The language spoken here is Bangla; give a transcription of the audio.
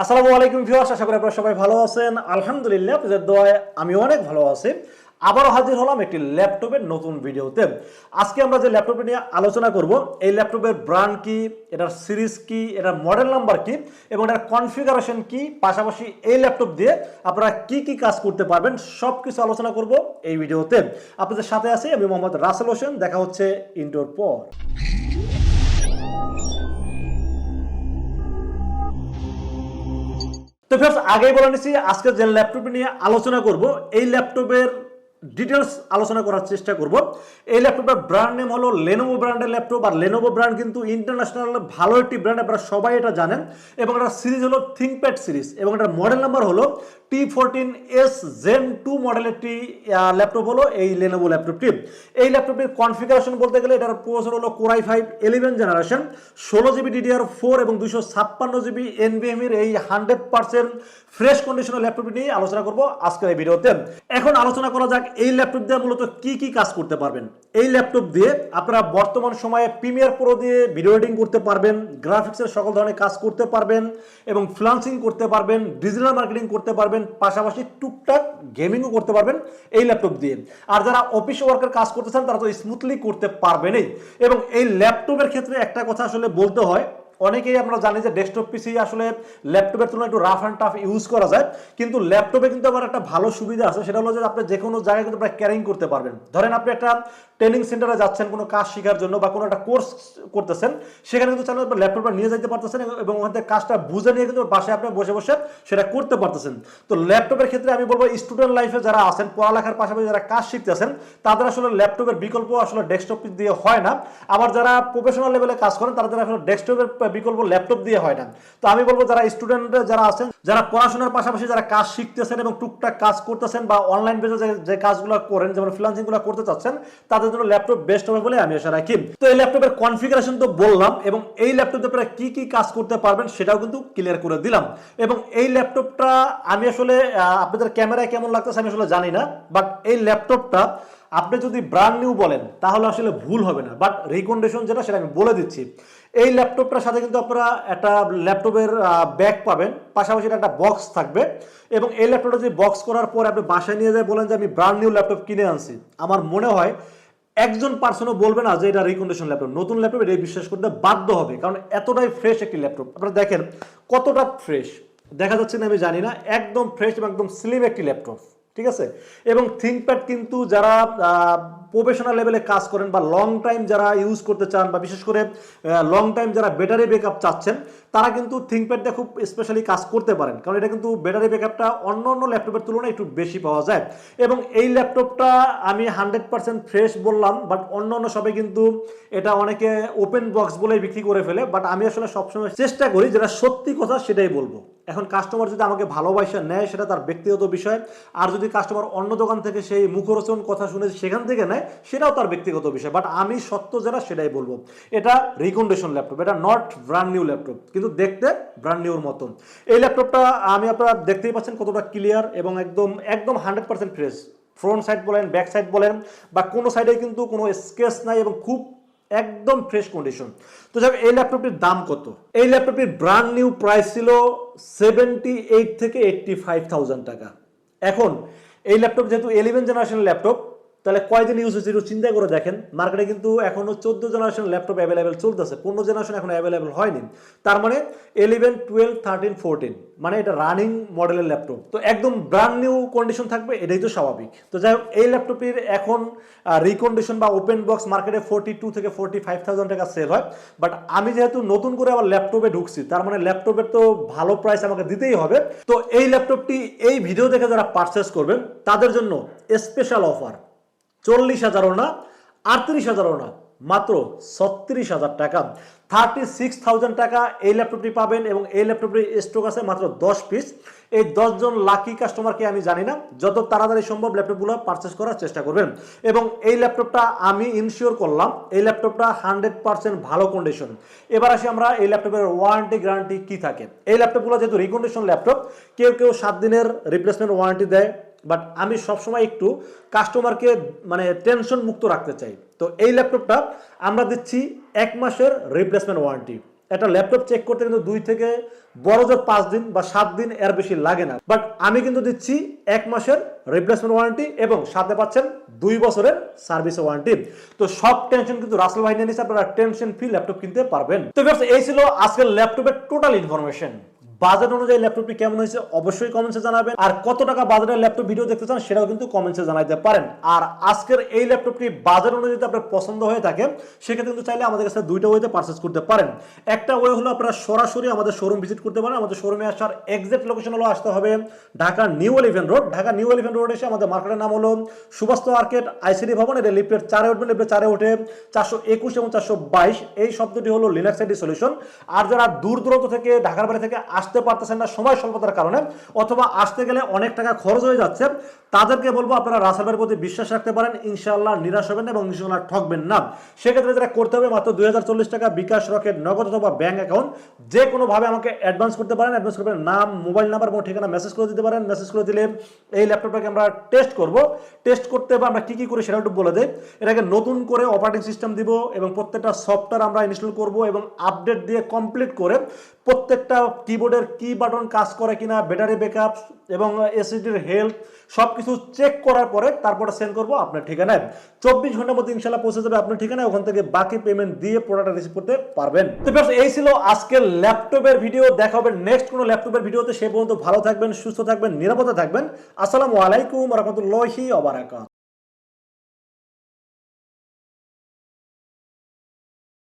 আসসালামু আলাইকুম ভিউয়ার্স, আশা করি আপনারা সবাই ভালো আছেন। আলহামদুলিল্লাহ, আপনাদের দোয়ায় আমি অনেক ভালো আছি। আবারও হাজির হলাম একটি ল্যাপটপের নতুন ভিডিওতে। আজকে আমরা যে ল্যাপটপটি নিয়ে আলোচনা করব, এই ল্যাপটপের ব্র্যান্ড কি, এটার সিরিজ কি, এটার মডেল নাম্বার কি, এবং এটার কনফিগারেশন কি, পাশাপাশি এই ল্যাপটপ দিয়ে আপনারা কি কি কাজ করতে পারবেন সব কিছু আলোচনা করব এই ভিডিওতে। আপনাদের সাথে আছি আমি মোহাম্মদ রাসেল হোসেন, দেখা হচ্ছে ইন্টোর পর। তো ফ্রেন্ডস আগেই বলে নিচ্ছি আজকে যে ল্যাপটপ নিয়ে আলোচনা করব এই ল্যাপটপের ডিটেলস আলোচনা করার চেষ্টা করব। এই ল্যাপটপের ব্র্যান্ড নেম হলো লেনোভো ব্র্যান্ডের ল্যাপটপ আর লেনোভো ব্র্যান্ড কিন্তু ইন্টারন্যাশনাল ভালো একটি ব্র্যান্ড আপনারা সবাই এটা জানেন। এবং এটার সিরিজ হলো থিঙ্কপ্যাড সিরিজ এবং এটার মডেল নাম্বার হলো T fourteen S gen two মডেলের একটি ল্যাপটপ হলো এই লেনোভো ল্যাপটপটি এই ল্যাপটপটির কনফিগারেশন বলতে গেলে এটার প্রসেসর হলো core i five eleven generation ষোলো জিবি ডিডিআর ফোর এবং দুশো ছাপ্পান্ন জিবি এনবিএমির এই হান্ড্রেড পার্সেন্ট ফ্রেশ কন্ডিশনের ল্যাপটপটি নিয়ে আলোচনা করব আজকের এই ভিডিওতে। এখন আলোচনা করা যাক এই ল্যাপটপ দিয়ে মূলত কি কি কাজ করতে পারবেন? এই ল্যাপটপ দিয়ে আপনারা বর্তমান সময়ে প্রিমিয়ার প্রো দিয়ে ভিডিও এডিটিং করতে পারবেন গ্রাফিক্সের সকল ধরনের কাজ করতে পারবেন এবং ফ্লান্সিং করতে পারবেন ডিজিটাল মার্কেটিং করতে পারবেন, পাশাপাশি টুকটাক গেমিংও করতে পারবেন এই ল্যাপটপ দিয়ে। আর যারা অফিস ওয়ার্কের কাজ করতেছেন তারা তো স্মুথলি করতে পারবেনই। এবং এই ল্যাপটপের ক্ষেত্রে একটা কথা আসলে বলতে হয় অনেকেই আমরা জানি যে ডেস্কটপ পিসি আসলে ল্যাপটপের তুলনায় একটু রাফ অ্যান্ড টাফ ইউজ করা যায়। কিন্তু ল্যাপটপে কিন্তু আবার একটা ভালো সুবিধা আছে, সেটা হলো যে আপনি যে কোনো জায়গায় কিন্তু প্রায় ক্যারিং করতে পারবেন। ধরেন আপনি একটা ট্রেনিং সেন্টারে যাচ্ছেন, কোনো কাজ শেখার জন্য বা কোনো একটা কোর্স করতেছেন, সেখানে কিন্তু চাইলে আপনি ল্যাপটপটা নিয়ে যেতে পারতেছেন এবং ওখান থেকে কাজটা বুঝে নিয়ে কিন্তু বাসায় আপনি বসে বসে সেটা করতে পারতেছেন। তো ল্যাপটপের ক্ষেত্রে আমি বলব স্টুডেন্ট লাইফে যারা আছেন, পড়ালেখার পাশাপাশি যারা কাজ শিখতেছেন, তাদের আসলে ল্যাপটপের বিকল্প আসলে ডেস্কটপ দিয়ে হয় না। আবার যারা প্রফেশনাল লেভেলে কাজ করেন, তাদের আসলে ডেস্কটপের বিকল্প ল্যাপটপ দিয়ে হয় না। তো আমি বলব, যারা স্টুডেন্ট যারা আছেন, যারা পড়াশোনার পাশাপাশি যারা কাজ শিখতেছেন এবং টুকটাক কাজ করতেছেন বা অনলাইন বেসে যে কাজগুলো করেন, যেমন ফ্রিলান্সিংগুলো করতে চাচ্ছেন, তাদের জন্য ল্যাপটপ বেস্ট হবে বলে আমি আশা রাখি। তো এই ল্যাপটপের কনফিগারেশন তো বললাম এবং এই ল্যাপটপে আপনারা কি কি কাজ করতে পারবেন সেটাও কিন্তু ক্লিয়ার করে দিলাম। এবং এই ল্যাপটপটা আমি আসলে আপনাদের ক্যামেরায় কেমন লাগতেছে আমি আসলে জানি না বাট এই ল্যাপটপটা আপনি যদি ব্র্যান্ড নিউ বলেন, তাহলে আসলে ভুল হবে না। বাট রিকন্ডিশন যেটা, সেটা আমি বলে দিচ্ছি। এই ল্যাপটপটার সাথে কিন্তু আপনারা একটা ল্যাপটপের ব্যাগ পাবেন, পাশাপাশি একটা বক্স থাকবে। এবং এই ল্যাপটপটা যদি বক্স করার পর আপনি বাসায় নিয়ে যায় বলেন যে, আমি ব্র্যান্ড নিউ ল্যাপটপ কিনে আনছি। আমার মনে হয় একজন পার্সনও বলবে না যে এটা রিকন্ডিশন ল্যাপটপ নতুন ল্যাপটপ এটা বিশ্বাস করতে বাধ্য হবে, কারণ এতটাই ফ্রেশ একটি ল্যাপটপ আপনারা দেখেন কতটা ফ্রেশ দেখা যাচ্ছে না, আমি জানি না, একদম ফ্রেশ এবং একদম স্লিম একটি ল্যাপটপ ঠিক আছে? এবং থিঙ্কপ্যাড কিন্তু যারা প্রফেশনাল লেভেলে কাজ করেন বা লং টাইম যারা ইউজ করতে চান বা বিশেষ করে লং টাইম যারা ব্যাটারি ব্যাকআপ চাচ্ছেন, তারা কিন্তু থিঙ্কপ্যাড দিয়ে খুব স্পেশালি কাজ করতে পারেন। কারণ এটা কিন্তু ব্যাটারি ব্যাকআপটা অন্য অন্য ল্যাপটপের তুলনায় একটু বেশি পাওয়া যায়। এবং এই ল্যাপটপটা আমি হান্ড্রেড পার্সেন্ট ফ্রেশ বললাম বাট অন্য অন্য সবাই কিন্তু এটা অনেকে ওপেন বক্স বলেই বিক্রি করে ফেলে বাট আমি আসলে সবসময় চেষ্টা করি যেটা সত্যি কথা সেটাই বলব। এখন কাস্টমার যদি আমাকে ভালোবাসা নেয়, সেটা তার ব্যক্তিগত বিষয়। আর যদি কাস্টমার অন্য দোকান থেকে সেই মুখরোচন কথা শুনে সেখান থেকে নেয়, সেটাও তার ব্যক্তিগত বিষয়। বাট আমি সত্য যেটা সেটাই বলব। এটা রিকন্ডিশন ল্যাপটপ এটা নট ব্র্যান্ড নিউ ল্যাপটপ কিন্তু দেখতে ব্র্যান্ড নিউর মতন। এই ল্যাপটপটা আমি আপনারা দেখতেই পাচ্ছেন কতটা ক্লিয়ার এবং একদম একদম hundred percent fresh front side বলেন ব্যাক সাইড বলেন, বা কোনো সাইডে কিন্তু কোনো স্কেচ নাই এবং খুব একদম ফ্রেশ কন্ডিশন তো যাক এই ল্যাপটপটির দাম কত? এই ল্যাপটপটির ব্র্যান্ড নিউ প্রাইস ছিল সেভেন্টি এইট থেকে এইট্টি ফাইভ থাউজেন্ড টাকা। এখন, এই ল্যাপটপ যেহেতু ইলেভেন জেনারেশন ল্যাপটপ তাহলে কয়দিন ইউজ হয়েছে একটু চিন্তা করে দেখেন। মার্কেটে কিন্তু এখনও চোদ্দ জেনারেশন ল্যাপটপ অ্যাভেলেবেল চলতেছে, পনেরো জেনারেশন এখন অ্যাভেলেবেল হয়নি। তার মানে ইলেভেন টুয়েলভ থার্টিন ফোরটিন মানে এটা রানিং মডেলের ল্যাপটপ তো একদম ব্র্যান্ড নিউ কন্ডিশন থাকবে, এটাই তো স্বাভাবিক। তো যাই হোক, এই ল্যাপটপটির এখন রিকন্ডিশন বা ওপেন বক্স মার্কেটে ফোর্টি টু থেকে ফোর্টি ফাইভ থাউজেন্ড টাকা সেল হয়। বাট আমি যেহেতু নতুন করে আবার ল্যাপটপে ঢুকছি, তার মানে ল্যাপটপের তো ভালো প্রাইস আমাকে দিতেই হবে। তো এই ল্যাপটপটি এই ভিডিও দেখে যারা পারচেস করবেন, তাদের জন্য স্পেশাল অফার চল্লিশ হাজারও না, আটত্রিশ হাজারও না, মাত্র ছত্রিশ হাজার টাকা। থার্টি সিক্স থাউজেন্ড টাকা এই ল্যাপটপটি পাবেন এবং এই ল্যাপটপটির স্টক আছে মাত্র দশ পিস এই দশজন লাকি কাস্টমারকে আমি জানি না, যত তাড়াতাড়ি সম্ভব ল্যাপটপগুলো পারচেস করার চেষ্টা করবেন। এবং এই ল্যাপটপটা আমি ইনশিওর করলাম, এই ল্যাপটপটা হান্ড্রেড পার্সেন্ট ভালো কন্ডিশন এবার আসি আমরা এই ল্যাপটপের ওয়ারেন্টি গ্যারান্টি কী থাকে। এই ল্যাপটপগুলো যেহেতু রিকন্ডিশন ল্যাপটপ কেউ কেউ সাত দিনের রিপ্লেসমেন্ট ওয়ারেন্টি দেয় বাট আমি সবসময় একটু কাস্টমারকে মানে টেনশন মুক্ত রাখতে চাই। তো এই ল্যাপটপটা আমরা দিচ্ছি এক মাসের রিপ্লেসমেন্ট ওয়ারেন্টি একটা ল্যাপটপ চেক করতে কিন্তু দুই থেকে বড় জোর পাঁচ দিন বা সাত দিন এর বেশি লাগে না। বাট আমি কিন্তু দিচ্ছি এক মাসের রিপ্লেসমেন্ট ওয়ারেন্টি এবং সাথে পাচ্ছেন দুই বছরের সার্ভিস ওয়ারেন্টি তো সব টেনশন কিন্তু রাসেল ভাই নিয়ে নিচ্ছে আপনারা টেনশন ফ্রি ল্যাপটপ কিনতে পারবেন। তো এই ছিল আজকের ল্যাপটপের টোটাল ইনফরমেশন বাজেট অনুযায়ী ল্যাপটপটি কেমন হয়েছে অবশ্যই কমেন্টসে জানাবেন। আর কত টাকা বাজারের ল্যাপটপ ভিডিও দেখতে চান সেটাও কিন্তু কমেন্টসে জানাইতে পারেন। আর আজকের এই ল্যাপটপটি বাজার অনুযায়ী যদি আপনার পছন্দ হয়ে থাকে, সেক্ষেত্রে কিন্তু চাইলে আমাদের কাছে দুইটা ওয়েতে পারচেস করতে পারেন। একটা ওয়ে হলো আপনারা সরাসরি আমাদের শোরুম ভিজিট করতে পারেন। আমাদের শোরুমে আসার এক্সাক্ট লোকেশন হলো আসতে হবে Dhaka new eleven road Dhaka new eleven road এসে আমাদের মার্কেটের নাম হলো সুবাস্ত মার্কেট আইসিডি ভবন। এটা লিফটের চারে উঠবেন লিফটের চারে উঠে চারশো একুশ এবং চারশো বাইশ। এই শব্দটি হলো লিনাক্স আইডি সলিউশন আর যারা দূর দূরান্ত থেকে ঢাকার বাড়ি থেকে আসতে পারতেছেন না সময় স্বল্পতার কারণে, অথবা আসতে গেলে অনেক টাকা খরচ হয়ে যাচ্ছে, তাদেরকে বলব আপনারা রাসেলের প্রতি বিশ্বাস রাখতে পারেন, ইনশাআল্লাহ নিরাশ হবেন এবং ইনশাআল্লাহ ঠকবেন না। সেক্ষেত্রে যেটা করতে হবে, মাত্র দুই টাকা বিকাশ রকেট, নগদ অথবা ব্যাংক অ্যাকাউন্ট, যে কোনোভাবে আমাকে অ্যাডভান্স করতে পারেন, অ্যাডভান্স করবেন নাম, মোবাইল নাম্বার এবং ঠিকানা মেসেজ করে দিতে পারেন, মেসেজ করে দিলে এই ল্যাপটপটাকে আমরা টেস্ট করব। টেস্ট করতে হবে আমরা কি কি করি সেটা একটু বলে দেয় এটাকে নতুন করে অপারেটিং সিস্টেম দিব এবং প্রত্যেকটা সফটওয়্যার আমরা ইনস্টল করব এবং আপডেট দিয়ে কমপ্লিট করে প্রত্যেকটা কিবোর্ডের কি বাটন কাজ করে কিনা ব্যাটারি ব্যাকআপ এবং এসএসডির হেলথ সব কিছু চেক করার পরে তারপরে সেন্ড করব আপনার ঠিকানায়। চব্বিশ ঘণ্টার মধ্যে ইনশাল্লাহ পৌঁছে যাবে আপনার ঠিকানায়, ওখান থেকে বাকি পেমেন্ট দিয়ে প্রোডাক্ট রিসিভ করতে পারবেন। তো এই ছিল আজকের ল্যাপটপের ভিডিও দেখা হবে নেক্সট কোনো ল্যাপটপের ভিডিওতে সে পর্যন্ত ভালো থাকবেন, সুস্থ থাকবেন, নিরাপদে থাকবেন। আসসালামু আলাইকুম রহমতুল্লাহি ওবারাকাত